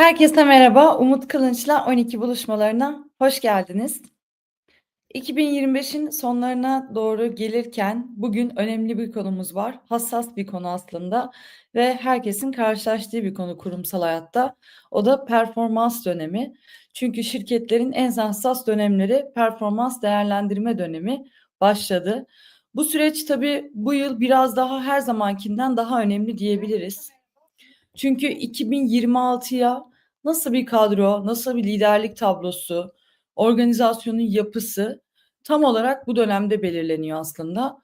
Herkese merhaba. Umut Kılınç'la 12 buluşmalarına hoş geldiniz. 2025'in sonlarına doğru gelirken bugün önemli bir konumuz var. Hassas bir konu aslında ve herkesin karşılaştığı bir konu kurumsal hayatta. O da performans dönemi. Çünkü şirketlerin en hassas dönemleri performans değerlendirme dönemi başladı. Bu süreç tabii bu yıl biraz daha her zamankinden daha önemli diyebiliriz. Çünkü 2026'ya nasıl bir kadro, nasıl bir liderlik tablosu, organizasyonun yapısı tam olarak bu dönemde belirleniyor aslında.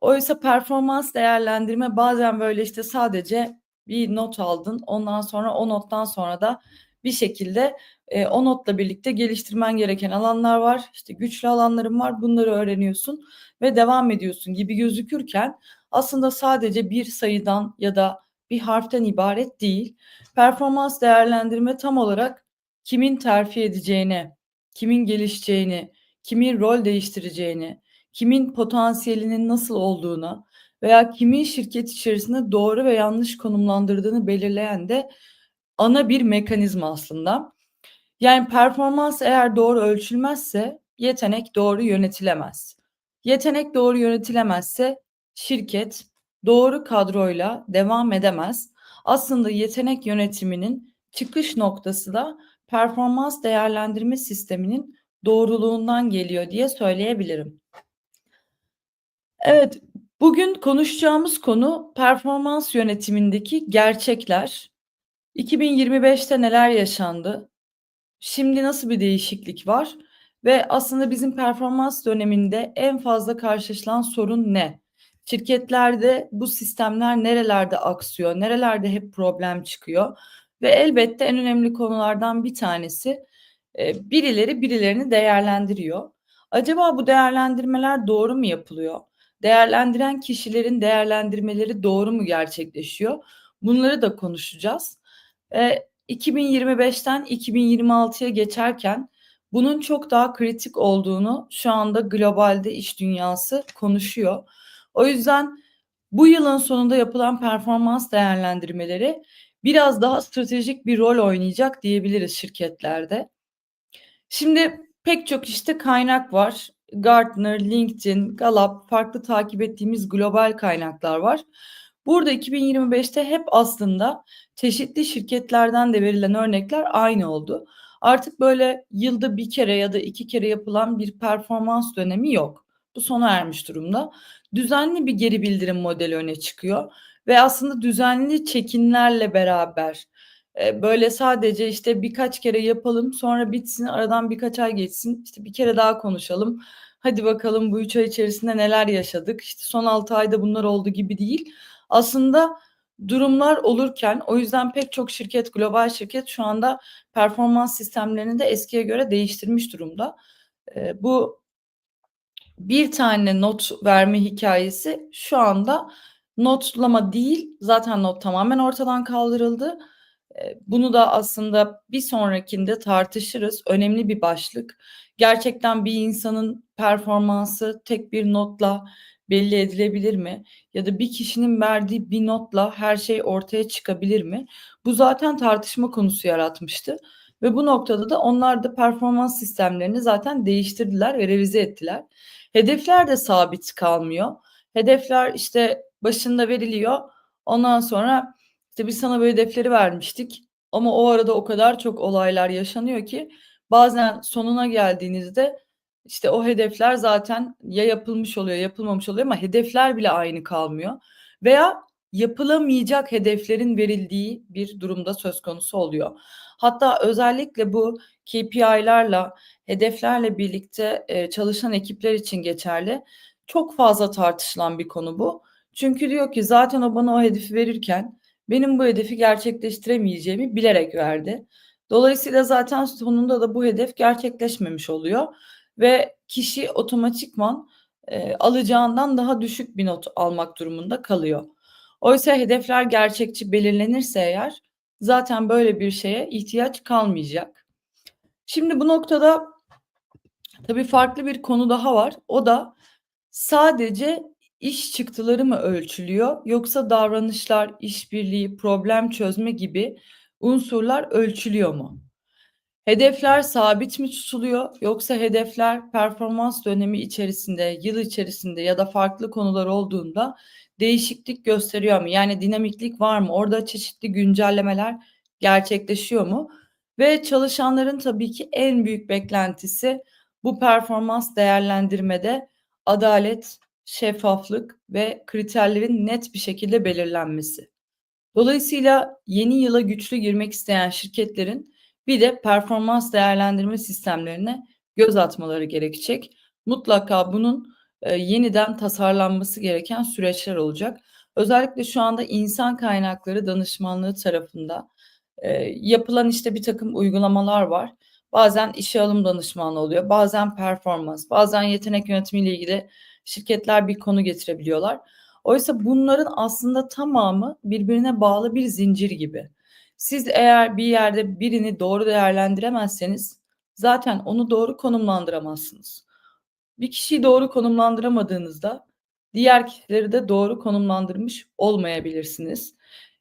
Oysa performans değerlendirme bazen böyle işte sadece bir not aldın. Ondan sonra o nottan sonra da bir şekilde e, o notla birlikte geliştirmen gereken alanlar var. İşte güçlü alanların var. Bunları öğreniyorsun ve devam ediyorsun gibi gözükürken aslında sadece bir sayıdan ya da bir harften ibaret değil. Performans değerlendirme tam olarak kimin terfi edeceğine, kimin gelişeceğini, kimin rol değiştireceğini, kimin potansiyelinin nasıl olduğuna veya kimin şirket içerisinde doğru ve yanlış konumlandırdığını belirleyen de ana bir mekanizma aslında. Yani performans eğer doğru ölçülmezse yetenek doğru yönetilemez. Yetenek doğru yönetilemezse şirket doğru kadroyla devam edemez. Aslında yetenek yönetiminin çıkış noktası da performans değerlendirme sisteminin doğruluğundan geliyor diye söyleyebilirim. Evet, bugün konuşacağımız konu performans yönetimindeki gerçekler. 2025'te neler yaşandı? Şimdi nasıl bir değişiklik var? Ve aslında bizim performans döneminde en fazla karşılaşılan sorun ne? Şirketlerde bu sistemler nerelerde aksıyor, nerelerde hep problem çıkıyor ve elbette en önemli konulardan bir tanesi e, birileri birilerini değerlendiriyor. Acaba bu değerlendirmeler doğru mu yapılıyor? Değerlendiren kişilerin değerlendirmeleri doğru mu gerçekleşiyor? Bunları da konuşacağız. E, 2025'ten 2026'ya geçerken bunun çok daha kritik olduğunu şu anda globalde iş dünyası konuşuyor. O yüzden bu yılın sonunda yapılan performans değerlendirmeleri biraz daha stratejik bir rol oynayacak diyebiliriz şirketlerde. Şimdi pek çok işte kaynak var. Gartner, LinkedIn, Gallup, farklı takip ettiğimiz global kaynaklar var. Burada 2025'te hep aslında çeşitli şirketlerden de verilen örnekler aynı oldu. Artık böyle yılda bir kere ya da iki kere yapılan bir performans dönemi yok. Bu sona ermiş durumda. Düzenli bir geri bildirim modeli öne çıkıyor ve aslında düzenli çekinlerle beraber e, böyle sadece işte birkaç kere yapalım sonra bitsin aradan birkaç ay geçsin işte bir kere daha konuşalım. Hadi bakalım bu üç ay içerisinde neler yaşadık işte son altı ayda bunlar oldu gibi değil. Aslında durumlar olurken o yüzden pek çok şirket global şirket şu anda performans sistemlerini de eskiye göre değiştirmiş durumda. E, bu bir tane not verme hikayesi şu anda notlama değil zaten not tamamen ortadan kaldırıldı. Bunu da aslında bir sonrakinde tartışırız. Önemli bir başlık. Gerçekten bir insanın performansı tek bir notla belli edilebilir mi? Ya da bir kişinin verdiği bir notla her şey ortaya çıkabilir mi? Bu zaten tartışma konusu yaratmıştı. Ve bu noktada da onlar da performans sistemlerini zaten değiştirdiler ve revize ettiler. Hedefler de sabit kalmıyor. Hedefler işte başında veriliyor. Ondan sonra işte biz sana böyle hedefleri vermiştik. Ama o arada o kadar çok olaylar yaşanıyor ki bazen sonuna geldiğinizde işte o hedefler zaten ya yapılmış oluyor, yapılmamış oluyor ama hedefler bile aynı kalmıyor. Veya yapılamayacak hedeflerin verildiği bir durumda söz konusu oluyor. Hatta özellikle bu KPI'larla, hedeflerle birlikte e, çalışan ekipler için geçerli. Çok fazla tartışılan bir konu bu. Çünkü diyor ki zaten o bana o hedefi verirken benim bu hedefi gerçekleştiremeyeceğimi bilerek verdi. Dolayısıyla zaten sonunda da bu hedef gerçekleşmemiş oluyor ve kişi otomatikman e, alacağından daha düşük bir not almak durumunda kalıyor. Oysa hedefler gerçekçi belirlenirse eğer zaten böyle bir şeye ihtiyaç kalmayacak. Şimdi bu noktada tabii farklı bir konu daha var. O da sadece iş çıktıları mı ölçülüyor yoksa davranışlar, işbirliği, problem çözme gibi unsurlar ölçülüyor mu? Hedefler sabit mi tutuluyor yoksa hedefler performans dönemi içerisinde, yıl içerisinde ya da farklı konular olduğunda değişiklik gösteriyor mu? Yani dinamiklik var mı? Orada çeşitli güncellemeler gerçekleşiyor mu? Ve çalışanların tabii ki en büyük beklentisi bu performans değerlendirmede adalet, şeffaflık ve kriterlerin net bir şekilde belirlenmesi. Dolayısıyla yeni yıla güçlü girmek isteyen şirketlerin bir de performans değerlendirme sistemlerine göz atmaları gerekecek. Mutlaka bunun e, yeniden tasarlanması gereken süreçler olacak. Özellikle şu anda insan kaynakları danışmanlığı tarafında e, yapılan işte bir takım uygulamalar var. Bazen işe alım danışmanlığı oluyor, bazen performans, bazen yetenek yönetimiyle ilgili şirketler bir konu getirebiliyorlar. Oysa bunların aslında tamamı birbirine bağlı bir zincir gibi. Siz eğer bir yerde birini doğru değerlendiremezseniz zaten onu doğru konumlandıramazsınız. Bir kişiyi doğru konumlandıramadığınızda diğer kişileri de doğru konumlandırmış olmayabilirsiniz.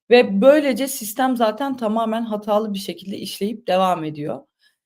Ve böylece sistem zaten tamamen hatalı bir şekilde işleyip devam ediyor.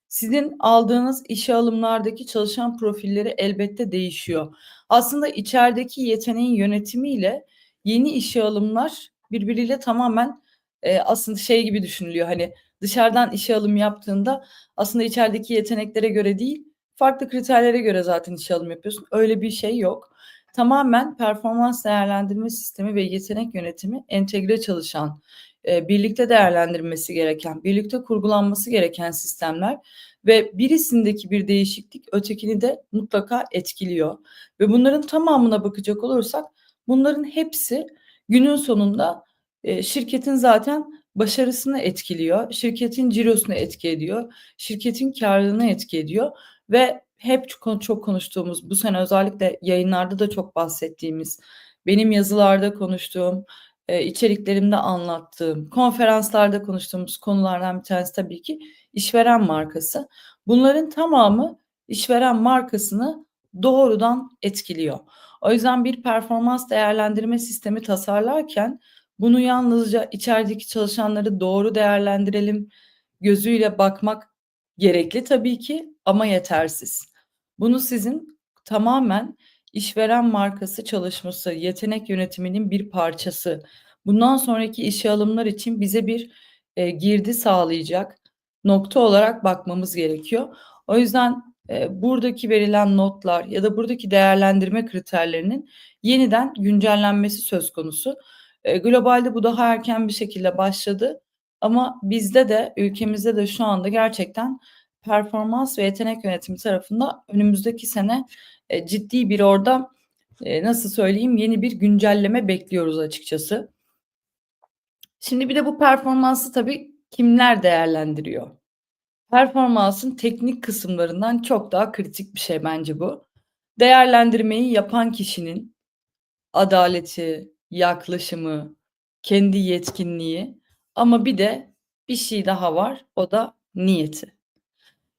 Sizin aldığınız işe alımlardaki çalışan profilleri elbette değişiyor. Aslında içerideki yeteneğin yönetimiyle yeni işe alımlar birbiriyle tamamen e, aslında şey gibi düşünülüyor. Hani dışarıdan işe alım yaptığında aslında içerideki yeteneklere göre değil, farklı kriterlere göre zaten işe alım yapıyorsun. Öyle bir şey yok. Tamamen performans değerlendirme sistemi ve yetenek yönetimi entegre çalışan, e, birlikte değerlendirmesi gereken, birlikte kurgulanması gereken sistemler ve birisindeki bir değişiklik ötekini de mutlaka etkiliyor. Ve bunların tamamına bakacak olursak bunların hepsi günün sonunda e, şirketin zaten başarısını etkiliyor, şirketin cirosunu etki ediyor, şirketin karlılığını etki ediyor ve hep çok, konuştuğumuz bu sene özellikle yayınlarda da çok bahsettiğimiz, benim yazılarda konuştuğum, e, içeriklerimde anlattığım, konferanslarda konuştuğumuz konulardan bir tanesi tabii ki işveren markası. Bunların tamamı işveren markasını doğrudan etkiliyor. O yüzden bir performans değerlendirme sistemi tasarlarken bunu yalnızca içerideki çalışanları doğru değerlendirelim gözüyle bakmak gerekli tabii ki ama yetersiz. Bunu sizin tamamen işveren markası çalışması, yetenek yönetiminin bir parçası. Bundan sonraki işe alımlar için bize bir e, girdi sağlayacak nokta olarak bakmamız gerekiyor. O yüzden e, buradaki verilen notlar ya da buradaki değerlendirme kriterlerinin yeniden güncellenmesi söz konusu. E, globalde bu daha erken bir şekilde başladı ama bizde de ülkemizde de şu anda gerçekten performans ve yetenek yönetimi tarafında önümüzdeki sene e, ciddi bir orada e, nasıl söyleyeyim yeni bir güncelleme bekliyoruz açıkçası. Şimdi bir de bu performansı tabii kimler değerlendiriyor? Performansın teknik kısımlarından çok daha kritik bir şey bence bu. Değerlendirmeyi yapan kişinin adaleti, yaklaşımı, kendi yetkinliği ama bir de bir şey daha var o da niyeti.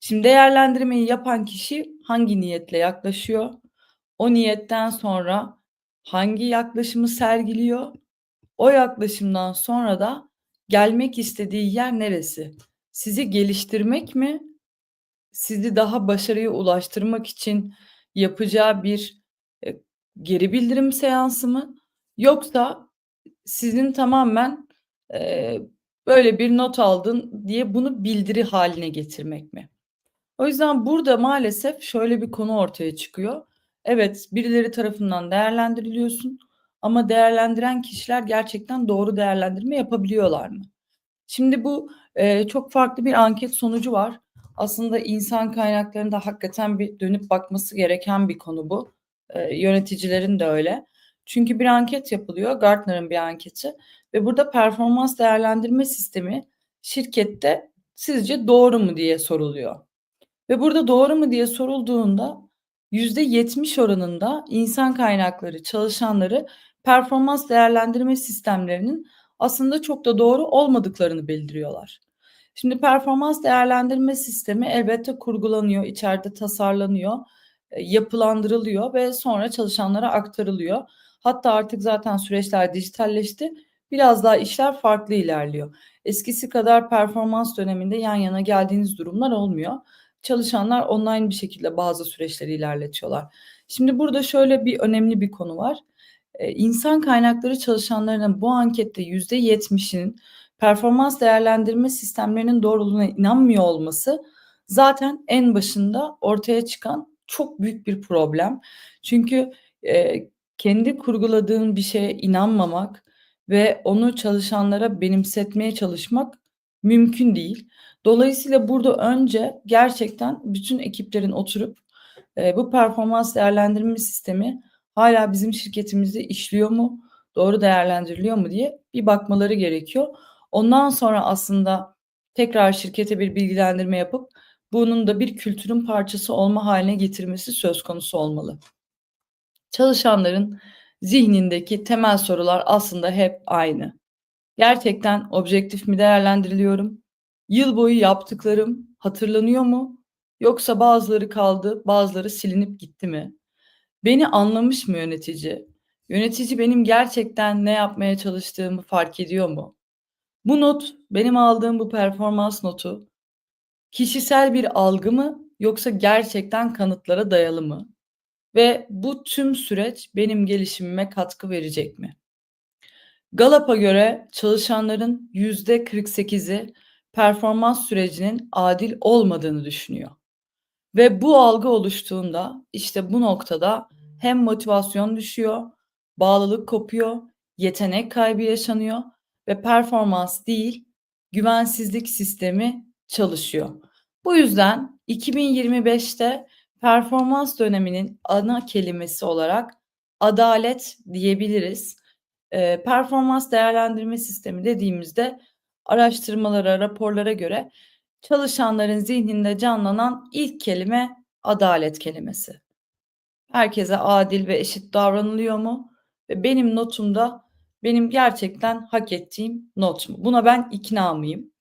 Şimdi değerlendirmeyi yapan kişi hangi niyetle yaklaşıyor? O niyetten sonra hangi yaklaşımı sergiliyor? O yaklaşımdan sonra da gelmek istediği yer neresi? Sizi geliştirmek mi? Sizi daha başarıya ulaştırmak için yapacağı bir e, geri bildirim seansı mı? Yoksa sizin tamamen e, böyle bir not aldın diye bunu bildiri haline getirmek mi? O yüzden burada maalesef şöyle bir konu ortaya çıkıyor. Evet, birileri tarafından değerlendiriliyorsun ama değerlendiren kişiler gerçekten doğru değerlendirme yapabiliyorlar mı? Şimdi bu e, çok farklı bir anket sonucu var. Aslında insan kaynaklarında hakikaten bir dönüp bakması gereken bir konu bu. E, yöneticilerin de öyle. Çünkü bir anket yapılıyor, Gartner'ın bir anketi ve burada performans değerlendirme sistemi şirkette sizce doğru mu diye soruluyor. Ve burada doğru mu diye sorulduğunda %70 oranında insan kaynakları çalışanları performans değerlendirme sistemlerinin aslında çok da doğru olmadıklarını bildiriyorlar. Şimdi performans değerlendirme sistemi elbette kurgulanıyor, içeride tasarlanıyor, e, yapılandırılıyor ve sonra çalışanlara aktarılıyor. Hatta artık zaten süreçler dijitalleşti. Biraz daha işler farklı ilerliyor. eskisi kadar performans döneminde yan yana geldiğiniz durumlar olmuyor. Çalışanlar online bir şekilde bazı süreçleri ilerletiyorlar. Şimdi burada şöyle bir önemli bir konu var. Eee, insan kaynakları çalışanlarının bu ankette %70'inin performans değerlendirme sistemlerinin doğruluğuna inanmıyor olması zaten en başında ortaya çıkan çok büyük bir problem. Çünkü, eee, kendi kurguladığın bir şeye inanmamak ve onu çalışanlara benimsetmeye çalışmak mümkün değil. Dolayısıyla burada önce gerçekten bütün ekiplerin oturup, eee, bu performans değerlendirme sistemi hâlâ bizim şirketimizde işliyor mu, doğru değerlendiriliyor mu diye bir bakmaları gerekiyor. Ondan sonra aslında tekrar şirkete bir bilgilendirme yapıp bunun da bir kültürün parçası olma hâline getirmesi söz konusu olmalı. Çalışanların zihnindeki temel sorular aslında hep aynı. Gerçekten objektif mi değerlendiriliyorum? Yıl boyu yaptıklarım hatırlanıyor mu? Yoksa bazıları kaldı, bazıları silinip gitti mi? Beni anlamış mı yönetici? Yönetici benim gerçekten ne yapmaya çalıştığımı fark ediyor mu? Bu not, benim aldığım bu performans notu kişisel bir algı mı yoksa gerçekten kanıtlara dayalı mı? Ve bu tüm süreç benim gelişimime katkı verecek mi? Galup'a göre çalışanların %48'i performans sürecinin adil olmadığını düşünüyor. Ve bu algı oluştuğunda işte bu noktada hem motivasyon düşüyor, bağlılık kopuyor, yetenek kaybı yaşanıyor ve performans değil, güvensizlik sistemi çalışıyor. Bu yüzden 2025'te performans döneminin ana kelimesi olarak adalet diyebiliriz. Eee, performans değerlendirme sistemi dediğimizde araştırmalara, raporlara göre çalışanların zihninde canlanan ilk kelime adalet kelimesi. Herkese adil ve eşit davranılıyor mu? Ve benim notum da benim gerçekten hak ettiğim not mu? Buna ben ikna mıyım?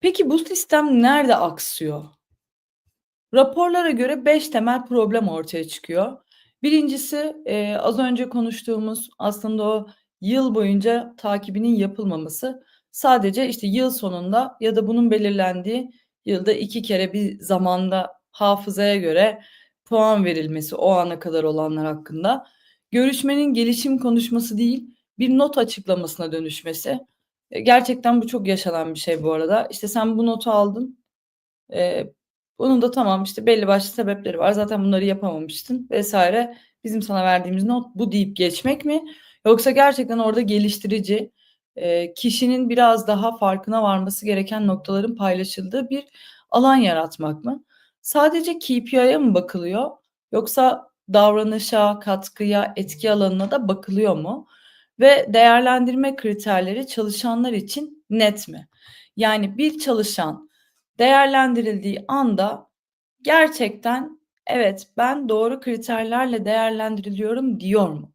Peki bu sistem nerede aksıyor? Raporlara göre 5 temel problem ortaya çıkıyor. Birincisi, eee, az önce konuştuğumuz aslında o yıl boyunca takibinin yapılmaması. Sadece, işte, yıl sonunda ya da bunun belirlendiği yılda 2 kere bir zamanda hafızaya göre puan verilmesi o ana kadar olanlar hakkında. Görüşmenin gelişim konuşması değil, bir not açıklamasına dönüşmesi. Eee, gerçekten bu çok yaşanan bir şey bu arada. İşte, sen bu notu aldın. Eee, bunun da tamam, işte, belli başlı sebepleri var. Zaten bunları yapamamıştın vs. Bizim sana verdiğimiz not bu deyip geçmek mi? Yoksa gerçekten orada geliştirici, eee, kişinin biraz daha farkına varması gereken noktaların paylaşıldığı bir alan yaratmak mı? Sadece KPI'ye mı bakılıyor yoksa davranışa, katkıya, etki alanına da bakılıyor mu? Ve değerlendirme kriterleri çalışanlar için net mi? Yani bir çalışan değerlendirildiği anda gerçekten evet, ben doğru kriterlerle değerlendiriliyorum diyor mu?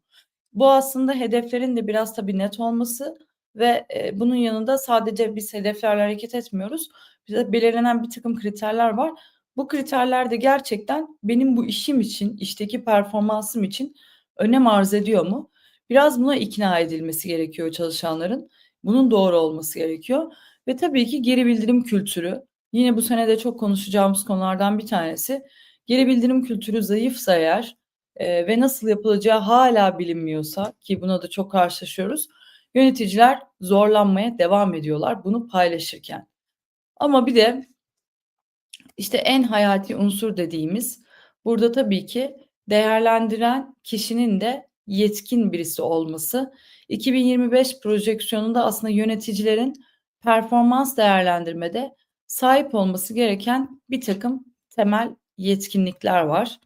Bu aslında hedeflerin de biraz tabii net olması ve, eee, bunun yanında sadece biz hedeflerle hareket etmiyoruz. Bize belirlenen birtakım kriterler var. Bu kriterler de gerçekten benim bu işim için, işteki performansım için önem arz ediyor mu? Biraz buna ikna edilmesi gerekiyor çalışanların. Bunun doğru olması gerekiyor ve tabii ki geri bildirim kültürü. Yine bu sene de çok konuşacağımız konulardan bir tanesi. Geri bildirim kültürü zayıfsa eğer, eee, ve nasıl yapılacağı hâlâ bilinmiyorsa ki buna da çok karşılaşıyoruz, yöneticiler zorlanmaya devam ediyorlar bunu paylaşırken. Ama bir de işte, en hayati unsur dediğimiz burada tabii ki değerlendiren kişinin de yetkin birisi olması. 2025 projeksiyonunda aslında yöneticilerin performans değerlendirmede sahip olması gereken birtakım temel yetkinlikler var.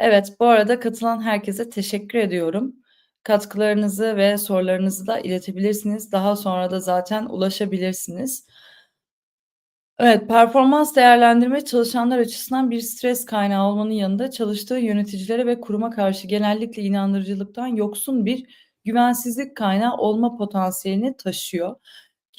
Evet, bu arada katılan herkese teşekkür ediyorum. Katkılarınızı ve sorularınızı da iletebilirsiniz. Daha sonra da zaten ulaşabilirsiniz. Evet, performans değerlendirme çalışanlar açısından bir stres kaynağı olmanın yanında çalıştığı yöneticilere ve kuruma karşı genellikle inandırıcılıktan yoksun bir güvensizlik kaynağı olma potansiyelini taşıyor.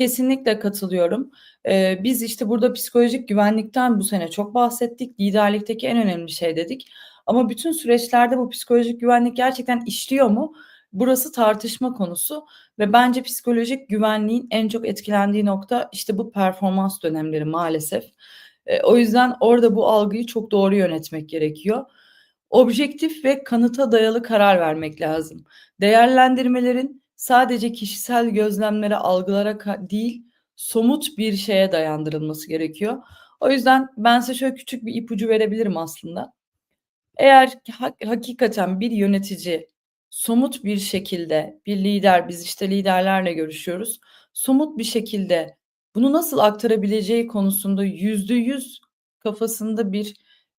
Kesinlikle katılıyorum. Eee, biz, işte, burada psikolojik güvenlikten bu sene çok bahsettik. Liderlikteki en önemli şey dedik. Ama bütün süreçlerde bu psikolojik güvenlik gerçekten işliyor mu? Burası tartışma konusu ve bence psikolojik güvenliğin en çok etkilendiği nokta işte bu performans dönemleri maalesef. Eee, o yüzden orada bu algıyı çok doğru yönetmek gerekiyor. Objektif ve kanıta dayalı karar vermek lazım. Değerlendirmelerin sadece kişisel gözlemlere, algılara değil, somut bir şeye dayandırılması gerekiyor. O yüzden ben size şöyle küçük bir ipucu verebilirim aslında. Eğer ki hak hakikaten bir yönetici somut bir şekilde, bir lider, biz işte liderlerle görüşüyoruz, somut bir şekilde bunu nasıl aktarabileceği konusunda %100 kafasında bir,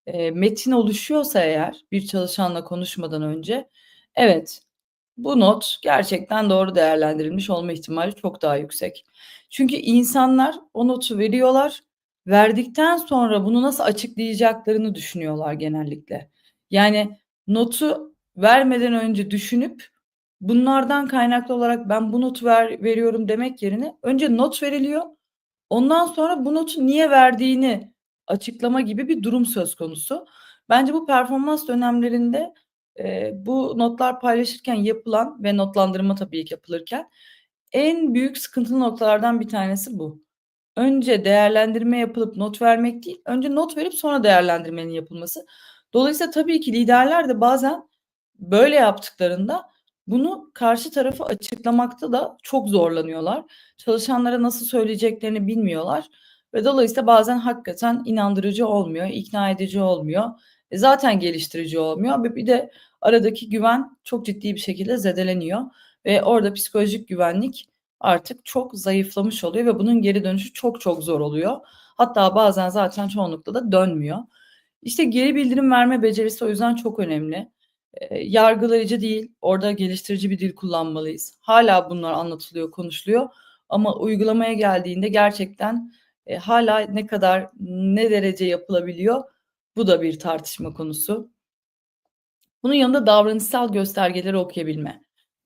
eee, metin oluşuyorsa eğer bir çalışanla konuşmadan önce, evet, bu not gerçekten doğru değerlendirilmiş olma ihtimali çok daha yüksek. Çünkü insanlar o notu veriyorlar, verdikten sonra bunu nasıl açıklayacaklarını düşünüyorlar genellikle. Yani notu vermeden önce düşünüp bunlardan kaynaklı olarak ben bu notu ver veriyorum demek yerine önce not veriliyor. Ondan sonra bu notu niye verdiğini açıklama gibi bir durum söz konusu. Bence bu performans dönemlerinde, eee, bu notlar paylaşırken yapılan ve notlandırma tabii ki yapılırken en büyük sıkıntılı noktalardan bir tanesi bu. Önce değerlendirme yapılıp not vermek değil, önce not verip sonra değerlendirmenin yapılması. Dolayısıyla tabii ki liderler de bazen böyle yaptıklarında bunu karşı tarafa açıklamakta da çok zorlanıyorlar. Çalışanlara nasıl söyleyeceklerini bilmiyorlar ve dolayısıyla bazen hakikaten inandırıcı olmuyor, ikna edici olmuyor. E, zaten geliştirici olmuyor ve bir de aradaki güven çok ciddi bir şekilde zedeleniyor ve orada psikolojik güvenlik artık çok zayıflamış oluyor ve bunun geri dönüşü çok çok zor oluyor. Hatta bazen zaten çoğunlukla da dönmüyor. İşte geri bildirim verme becerisi o yüzden çok önemli. Eee, yargılayıcı değil, orada geliştirici bir dil kullanmalıyız. Hâlâ bunlar anlatılıyor, konuşuluyor ama uygulamaya geldiğinde gerçekten, eee, hâlâ ne kadar, ne derece yapılabiliyor, bu da bir tartışma konusu. Bunun yanında davranışsal göstergeleri okuyabilme.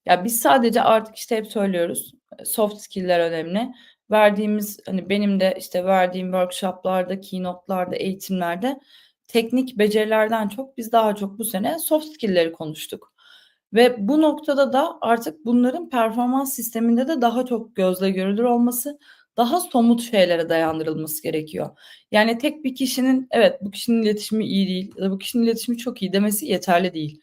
Ya, biz sadece artık, işte, hep söylüyoruz, eee, soft skill'ler önemli. Verdiğimiz, hani, benim de, işte, verdiğim workshop'larda, keynote'larda, eğitimlerde teknik becerilerden çok biz daha çok bu sene soft skill'leri konuştuk ve bu noktada da artık bunların performans sisteminde de daha çok gözle görülür olması, daha somut şeylere dayandırılması gerekiyor. Yani tek bir kişinin, evet, bu kişinin iletişimi iyi değil ya da bu kişinin iletişimi çok iyi demesi yeterli değil.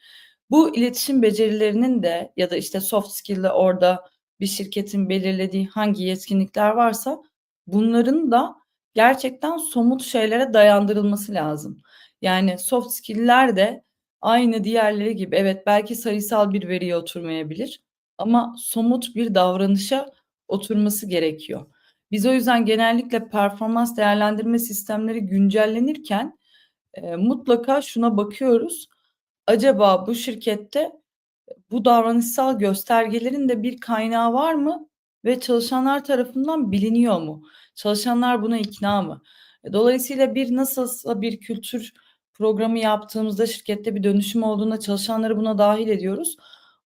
Bu iletişim becerilerinin de ya da, işte, soft skill'de orada bir şirketin belirlediği hangi yetkinlikler varsa bunların da gerçekten somut şeylere dayandırılması lazım. Yani soft skill'ler de aynı diğerleri gibi evet, belki sayısal bir veriye oturmayabilir ama somut bir davranışa oturması gerekiyor. Biz o yüzden genellikle performans değerlendirme sistemleri güncellenirken, eee, mutlaka şuna bakıyoruz. Acaba bu şirkette bu davranışsal göstergelerin de bir kaynağı var mı ve çalışanlar tarafından biliniyor mu? Çalışanlar buna ikna mı? E, dolayısıyla bir nasılsa bir kültür programı yaptığımızda şirkette bir dönüşüm olduğunda çalışanları buna dâhil ediyoruz.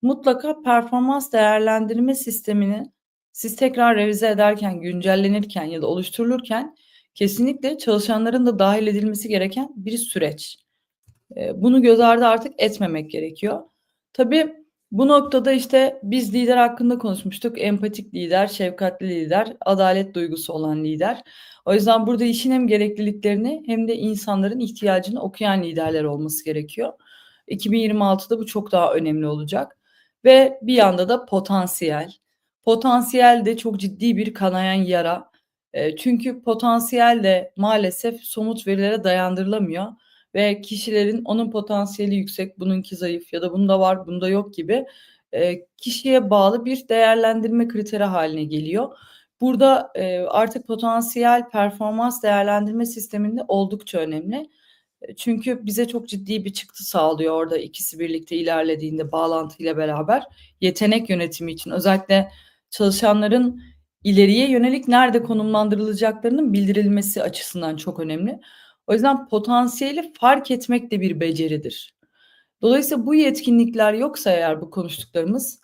Mutlaka performans değerlendirme sistemini siz tekrar revize ederken, güncellenirken ya da oluşturulurken kesinlikle çalışanların da dâhil edilmesi gereken bir süreç. Eee, bunu göz ardı artık etmemek gerekiyor. Tabii bu noktada, işte, biz lider hakkında konuşmuştuk. Empatik lider, şefkatli lider, adalet duygusu olan lider. O yüzden burada işin hem gerekliliklerini hem de insanların ihtiyacını okuyan liderler olması gerekiyor. 2026'da bu çok daha önemli olacak ve bir yanda da potansiyel. Potansiyel de çok ciddi bir kanayan yara. Eee, çünkü potansiyel de maalesef somut verilere dayandırılamıyor ve kişilerin onun potansiyeli yüksek, bununki zayıf ya da bunda var, bunda yok gibi, eee, kişiye bağlı bir değerlendirme kriteri hâline geliyor. Burada, eee, artık potansiyel performans değerlendirme sisteminde oldukça önemli. Çünkü bize çok ciddi bir çıktı sağlıyor orada ikisi birlikte ilerlediğinde bağlantıyla beraber. Yetenek yönetimi için özellikle çalışanların ileriye yönelik nerede konumlandırılacaklarının bildirilmesi açısından çok önemli. O yüzden potansiyeli fark etmek de bir beceridir. Dolayısıyla bu yetkinlikler yoksa eğer bu konuştuklarımız,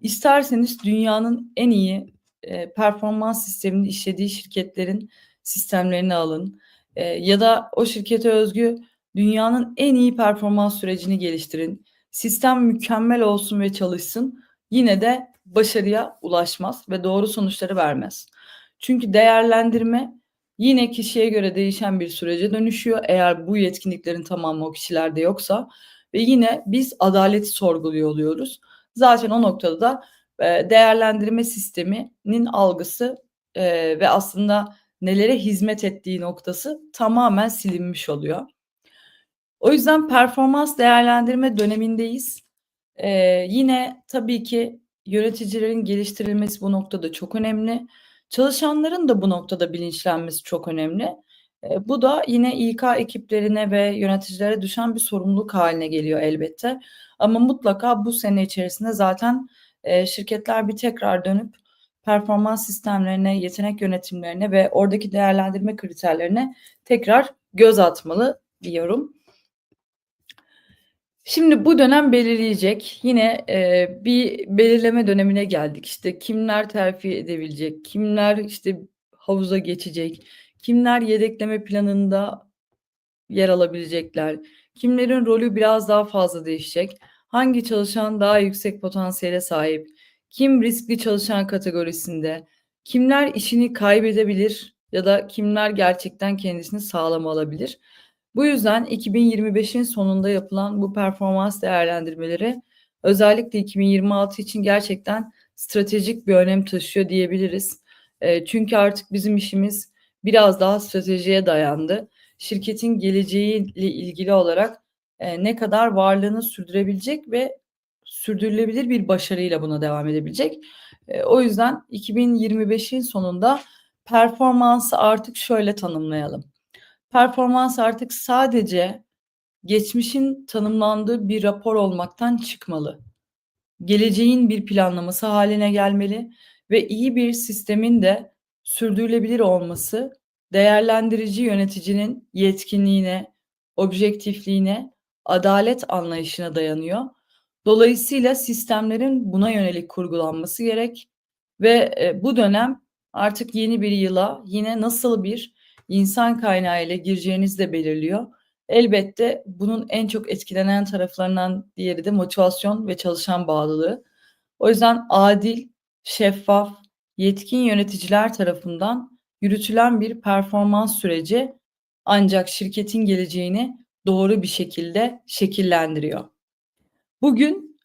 isterseniz dünyanın en iyi, eee, performans sistemini işlediği şirketlerin sistemlerini alın, eee, ya da o şirkete özgü dünyanın en iyi performans sürecini geliştirin. Sistem mükemmel olsun ve çalışsın. yine de başarıya ulaşmaz ve doğru sonuçları vermez. Çünkü değerlendirme yine kişiye göre değişen bir sürece dönüşüyor eğer bu yetkinliklerin tamamı o kişilerde yoksa ve yine biz adaleti sorguluyor oluyoruz. Zaten o noktada da e, değerlendirme sisteminin algısı e, ve aslında nelere hizmet ettiği noktası tamamen silinmiş oluyor. O yüzden performans değerlendirme dönemindeyiz. Ee, yine tabii ki yöneticilerin geliştirilmesi bu noktada çok önemli. Çalışanların da bu noktada bilinçlenmesi çok önemli. E, bu da yine İK ekiplerine ve yöneticilere düşen bir sorumluluk haline geliyor elbette. Ama mutlaka bu sene içerisinde zaten e, şirketler bir tekrar dönüp performans sistemlerine, yetenek yönetimlerine ve oradaki değerlendirme kriterlerine tekrar göz atmalı diyorum. Şimdi bu dönem belirleyecek. Yine e, bir belirleme dönemine geldik. İşte kimler terfi edebilecek, kimler işte havuza geçecek, kimler yedekleme planında yer alabilecekler, kimlerin rolü biraz daha fazla değişecek, hangi çalışan daha yüksek potansiyele sahip, kim riskli çalışan kategorisinde, kimler işini kaybedebilir ya da kimler gerçekten kendisini sağlam alabilir. Bu yüzden 2025'in sonunda yapılan bu performans değerlendirmeleri özellikle 2026 için gerçekten stratejik bir önem taşıyor diyebiliriz. E, çünkü artık bizim işimiz biraz daha stratejiye dayandı. Şirketin geleceğiyle ilgili olarak e, ne kadar varlığını sürdürebilecek ve sürdürülebilir bir başarıyla buna devam edebilecek. E, o yüzden 2025'in sonunda performansı artık şöyle tanımlayalım performans artık sadece geçmişin tanımlandığı bir rapor olmaktan çıkmalı. Geleceğin bir planlaması haline gelmeli ve iyi bir sistemin de sürdürülebilir olması değerlendirici yöneticinin yetkinliğine, objektifliğine, adalet anlayışına dayanıyor. Dolayısıyla sistemlerin buna yönelik kurgulanması gerek ve e, bu dönem artık yeni bir yıla yine nasıl bir insan kaynağı ile gireceğiniz de belirliyor. Elbette bunun en çok etkilenen taraflarından diğeri de motivasyon ve çalışan bağlılığı. O yüzden adil, şeffaf, yetkin yöneticiler tarafından yürütülen bir performans süreci ancak şirketin geleceğini doğru bir şekilde şekillendiriyor. Bugün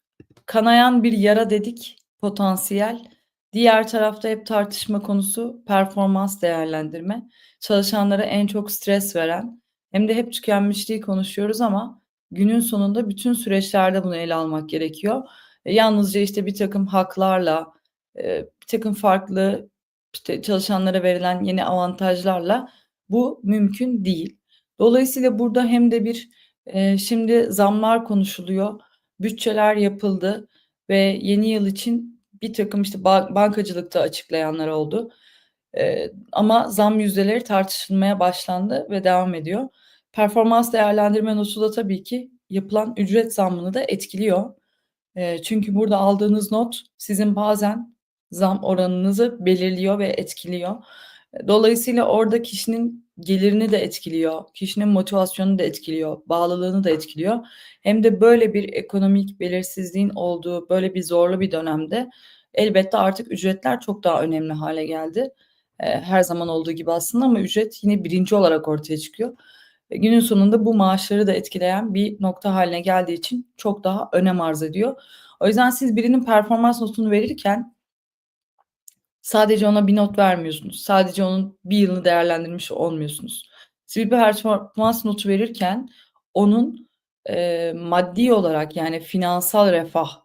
kanayan bir yara dedik, potansiyel. Diğer tarafta hep tartışma konusu performans değerlendirme çalışanlara en çok stres veren hem de hep tükenmişliği konuşuyoruz ama günün sonunda bütün süreçlerde bunu ele almak gerekiyor. E, yalnızca işte bir takım haklarla, e, bir takım farklı işte çalışanlara verilen yeni avantajlarla bu mümkün değil. Dolayısıyla burada hem de bir e, şimdi zamlar konuşuluyor, bütçeler yapıldı ve yeni yıl için bir takım işte bankacılıkta açıklayanlar oldu. Ee, ama zam yüzdeleri tartışılmaya başlandı ve devam ediyor. Performans değerlendirme notu da tabii ki yapılan ücret zammını da etkiliyor. E, çünkü burada aldığınız not sizin bazen zam oranınızı belirliyor ve etkiliyor. Dolayısıyla orada kişinin gelirini de etkiliyor, kişinin motivasyonunu da etkiliyor, bağlılığını da etkiliyor. Hem de böyle bir ekonomik belirsizliğin olduğu böyle bir zorlu bir dönemde elbette artık ücretler çok daha önemli hale geldi her zaman olduğu gibi aslında ama ücret yine birinci olarak ortaya çıkıyor. Günün sonunda bu maaşları da etkileyen bir nokta haline geldiği için çok daha önem arz ediyor. O yüzden siz birinin performans notunu verirken sadece ona bir not vermiyorsunuz. Sadece onun bir yılını değerlendirmiş olmuyorsunuz. Siz bir performans notu verirken onun e, maddi olarak yani finansal refah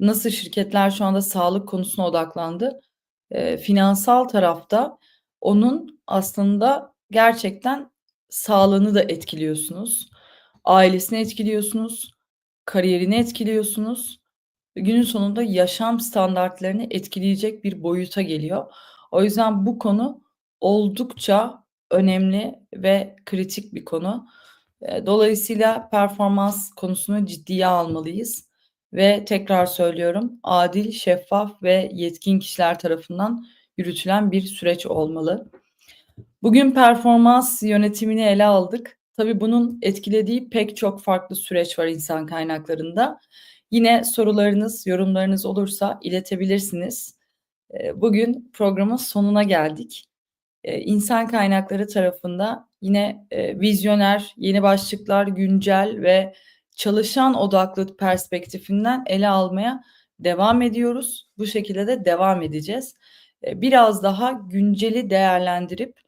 nasıl şirketler şu anda sağlık konusuna odaklandı e, finansal tarafta onun aslında gerçekten sağlığını da etkiliyorsunuz. Ailesini etkiliyorsunuz, kariyerini etkiliyorsunuz. Günün sonunda yaşam standartlarını etkileyecek bir boyuta geliyor. O yüzden bu konu oldukça önemli ve kritik bir konu. Dolayısıyla performans konusunu ciddiye almalıyız ve tekrar söylüyorum adil, şeffaf ve yetkin kişiler tarafından yürütülen bir süreç olmalı. Bugün performans yönetimini ele aldık. Tabii bunun etkilediği pek çok farklı süreç var insan kaynaklarında. Yine sorularınız, yorumlarınız olursa iletebilirsiniz. Eee, bugün programın sonuna geldik. Eee, insan kaynakları tarafında yine, eee, vizyoner, yeni başlıklar, güncel ve çalışan odaklı perspektifinden ele almaya devam ediyoruz. Bu şekilde de devam edeceğiz. Eee, biraz daha günceli değerlendirip,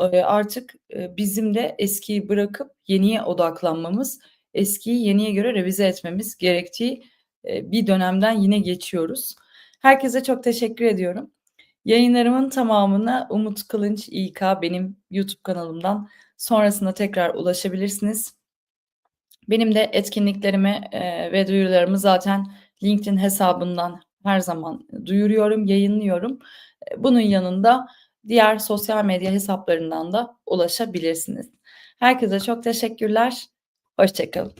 eee, artık, eee, bizim de eskiyi bırakıp yeniye odaklanmamız, eskiyi yeniye göre revize etmemiz gerektiği, bir dönemden yine geçiyoruz. Herkese çok teşekkür ediyorum. Yayınlarımın tamamına Umut Kılınç İK benim YouTube kanalımdan sonrasında tekrar ulaşabilirsiniz. Benim de etkinliklerimi, eee, ve duyurularımı zaten LinkedIn hesabından her zaman duyuruyorum, yayınlıyorum. Bunun yanında diğer sosyal medya hesaplarından da ulaşabilirsiniz. Herkese çok teşekkürler. Hoşça kalın.